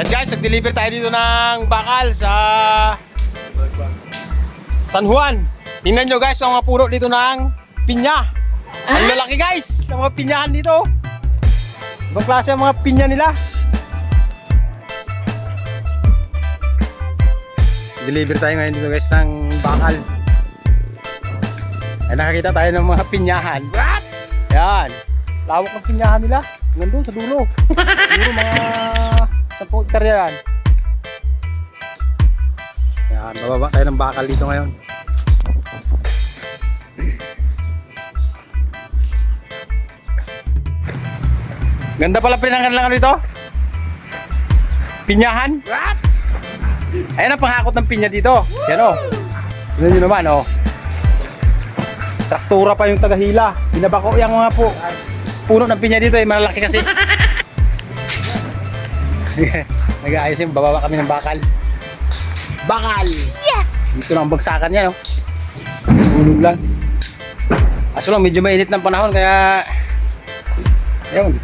Yan guys, nag-deliver tayo dito ng bakal sa San Juan. Tingnan nyo guys, mga puno dito ng pinya. Ang lalaki guys, ang mga pinyahan dito. Ibang klase ang mga pinya nila. Deliver tayo ngayon dito guys ng bakal. Ay nakakita tayo ng mga pinyahan. What? Yan. Lawak ng pinyahan nila. Nandun sa dulo. Siguro mga 10 hektarya yan. Yan, bababa tayo ng bakal dito ngayon. Ganda pala pinangan lang ano dito. Pinyahan. What? Ayan ang panghakot ng pinya dito. Yan o. Tignan nyo naman o. Traktura pa yung tagahila. Binabako yung mga po. Puno ng pinya dito eh. Malalaki kasi. Nag-aayos yung bababa kami ng bakal. Bakal! Yes! Dito lang ang bagsakan niya, no? Tulog lang. Aso lang, medyo mainit ng panahon, kaya... Ayun.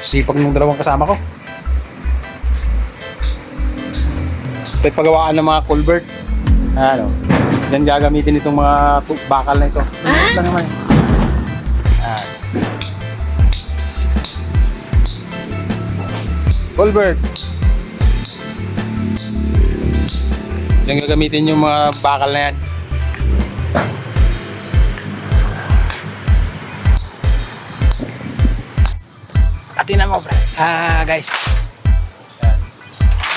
Sipag ng dalawang kasama ko. Ito'y pagawaan ng mga culvert. Ano? Diyan gagamitin itong mga bakal na ito. Maliit lang naman. Culvert. Diyan gagamitin yung mga bakal na yan. Atinan mo, pre. Ah, guys.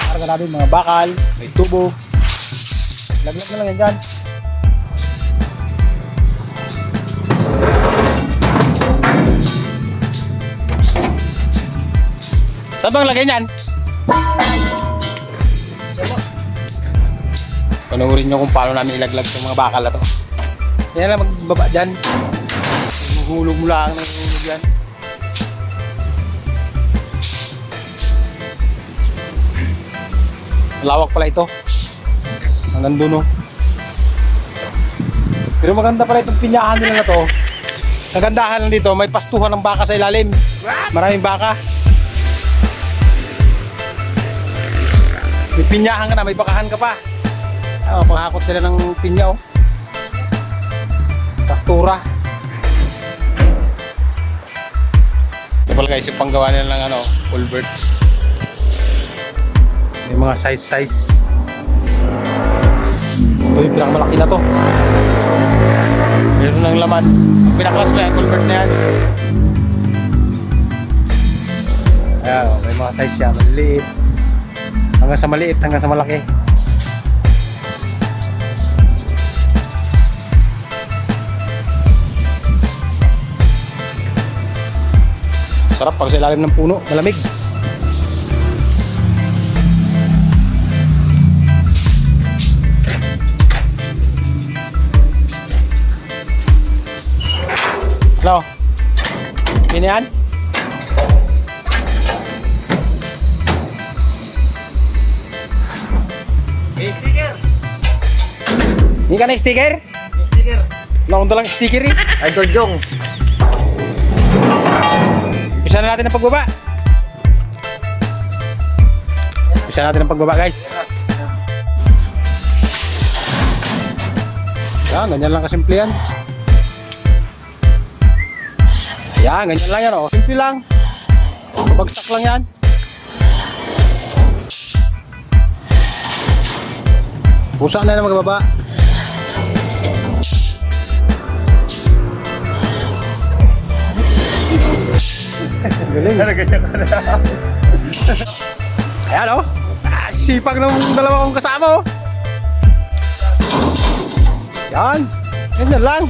Karga natin mga bakal, may tubo. Laglag na lang yan dyan. Saan bang lagay niyan? Panoorin nyo kung paano namin ilaglag itong mga bakal na to. Yan lang magbaba dyan. Huhulog mo lang ng hulog yan. Lawak pala ito. Hanggang duno. Pero maganda pala itong pinyahan nila na to. Nagandahan lang dito, may pastuhan ng baka sa ilalim. Maraming baka. May pinyahan ka na, may bakahan ka pa. Oh, panghakot nila ng pinya oh. Taktura. Ito pala guys, yung panggawa nila ng ano, culvert. May mga size size. Ito yung pinakamalaki na to. Meron ng laman. Ang pinaklas na yung culvert na yan. Ayan, oh, may mga size siya. Maliliit. Hanggang sa maliit, hanggang sa malaki. Sarap pag sa ilalim ng puno, malamig. Ano? Yun yan? May sticker! Hindi ka na sticker? May sticker! Wala akong dalang sticker eh. Ay, Jong! Bisa na natin ang pagbaba. Bisa natin ang pagbaba guys. Yan, ganyan lang kasimple yan. Yan, ganyan lang yan oh. Simple lang. Bagsak lang yan. Pusa na yan magbaba. Galing. Ayan o. Ah, sipag ng dalawa kong kasama o. Yan. Ganyan lang.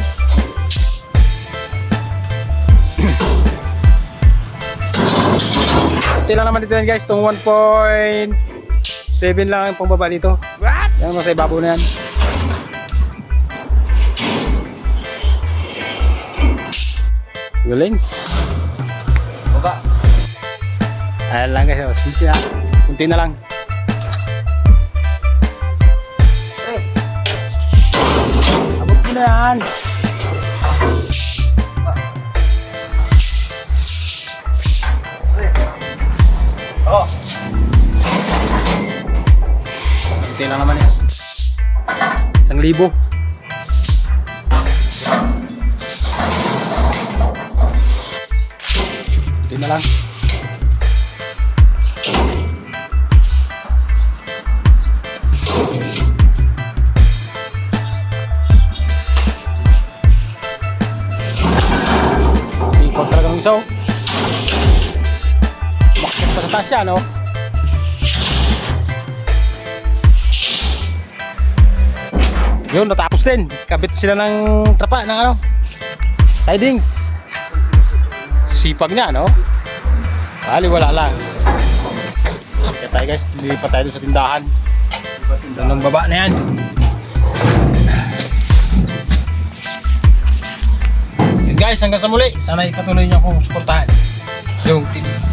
Kunti lang naman dito yan guys. Itong 1.7 lang ang pangbaba dito. Yan mo sa ibabaw na yan. Galing. Baba. Ayan lang guys. oh. Kunti na. Kunti na lang. Abot mo na yan. Lang naman yan. Isang libo. Ito na lang. Ikot talaga ng isa. Bakit pa sa yan oh. Yun, natapos din. Kabit sila ng trapa ng ano. Sidings. Sipag niya, no? Bali, wala lang. Kaya tayo guys, lilipat tayo sa tindahan. Doon ang baba na yan. Yun guys, hanggang sa muli. Sana ipatuloy niyo akong suportahan. Yung TV.